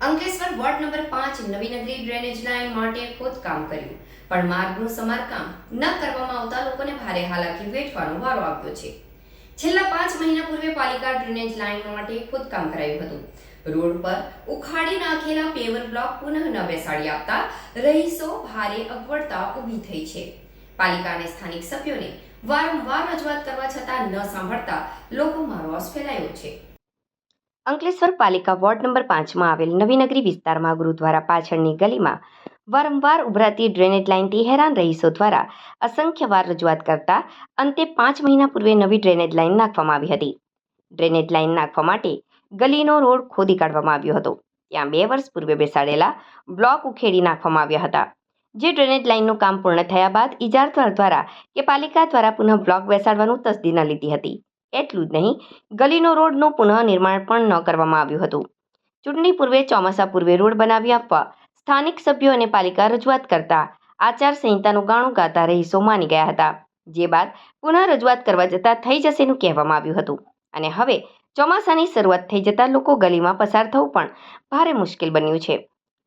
Ankleshwar ward number પાંચ Navinagari drainage line માટે ખોદકામ કર્યું. પણ માર્ગનું સમારકામ ન કરવામાં આવતા લોકોને ભારે હાલાકી વેઠવાનો વારો આવ્યો છે. છેલ્લા પાંચ મહિના પૂર્વે પાલિકા ડ્રેનેજ લાઇન માટે ખોદકામ કરાયું હતું. રોડ પર ઉખાડી નાખેલા પેવર બ્લોક પુનઃ ન બેસાડી આપતા રહીશો ભારે અગવડતા ઊભી થઈ છે. પાલિકાને સ્થાનિક સભ્યોને વારંવાર રજૂઆત કરવા છતાં ન સાંભળતા લોકોમાં રોષ ફેલાયો છે. અંકલેશ્વર પાલિકા વોર્ડ નંબર પાંચમાં આવેલ નવીનગરી વિસ્તારમાં ગુરુદ્વારા પાછળની ગલીમાં વારંવાર ઉભરાતી ડ્રેનેજ લાઇનથી હેરાન રહીશો દ્વારા અસંખ્ય વાર રજૂઆત કરતા અંતે પાંચ મહિના પૂર્વે નવી ડ્રેનેજ લાઇન નાખવામાં આવી હતી. ડ્રેનેજ લાઇન નાખવા માટે ગલીનો રોડ ખોદી કાઢવામાં આવ્યો હતો. ત્યાં બે વર્ષ પૂર્વે બેસાડેલા બ્લોક ઉખેડી નાખવામાં આવ્યા હતા. જે ડ્રેનેજ લાઇનનું કામ પૂર્ણ થયા બાદ ઇજારદાર દ્વારા કે પાલિકા દ્વારા પુનઃ બ્લોક બેસાડવાનું તસદી ન લીધી હતી. એટલું જ નહીં, ગલીનો રોડનું પુનઃનિર્માણ પણ ન કરવામાં આવ્યું હતું. ચૂંટણી પૂર્વે ચોમાસા પૂર્વે રોડ બનાવી આપવા સ્થાનિક સભ્યો અને પાલિકા રજૂઆત કરતા આચાર સંહિતાનું ગાણું ગાતા રહીશો માની ગયા હતા. જે બાદ પુનઃ રજૂઆત કરવા જતાં થઈ જશેનું કહેવામાં આવ્યું હતું. અને હવે ચોમાસાની શરૂઆત થઈ જતાં લોકો ગલીમાં પસાર થવું પણ ભારે મુશ્કેલ બન્યું છે.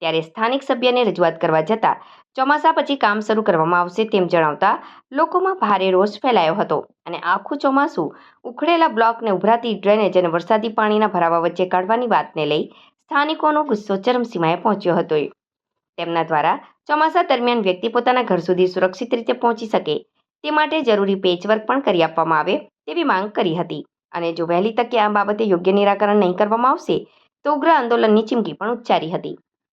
ત્યારે સ્થાનિક સભ્યને રજૂઆત કરવા જતાં ચોમાસા પછી કામ શરૂ કરવામાં આવશે તેમ જણાવતા લોકોમાં ભારે રોષ ફેલાયો હતો અને આખું ચોમાસું ઉખડેલા બ્લોકને ઉભરાતી ડ્રેનેજ અને વરસાદી પાણીના ભરાવા વચ્ચે કાઢવાની વાતને લઈ સ્થાનિકોનો ગુસ્સો ચરમસીમાએ પહોંચ્યો હતો. તેમના દ્વારા ચોમાસા દરમિયાન વ્યક્તિ પોતાના ઘર સુધી સુરક્ષિત રીતે પહોંચી શકે તે માટે જરૂરી પેચવર્ક પણ કરી આપવામાં આવે તેવી માંગ કરી હતી. અને જો વહેલી તકે આ બાબતે યોગ્ય નિરાકરણ નહીં કરવામાં આવશે તો ઉગ્ર આંદોલનની ચીમકી પણ ઉચ્ચારી હતી.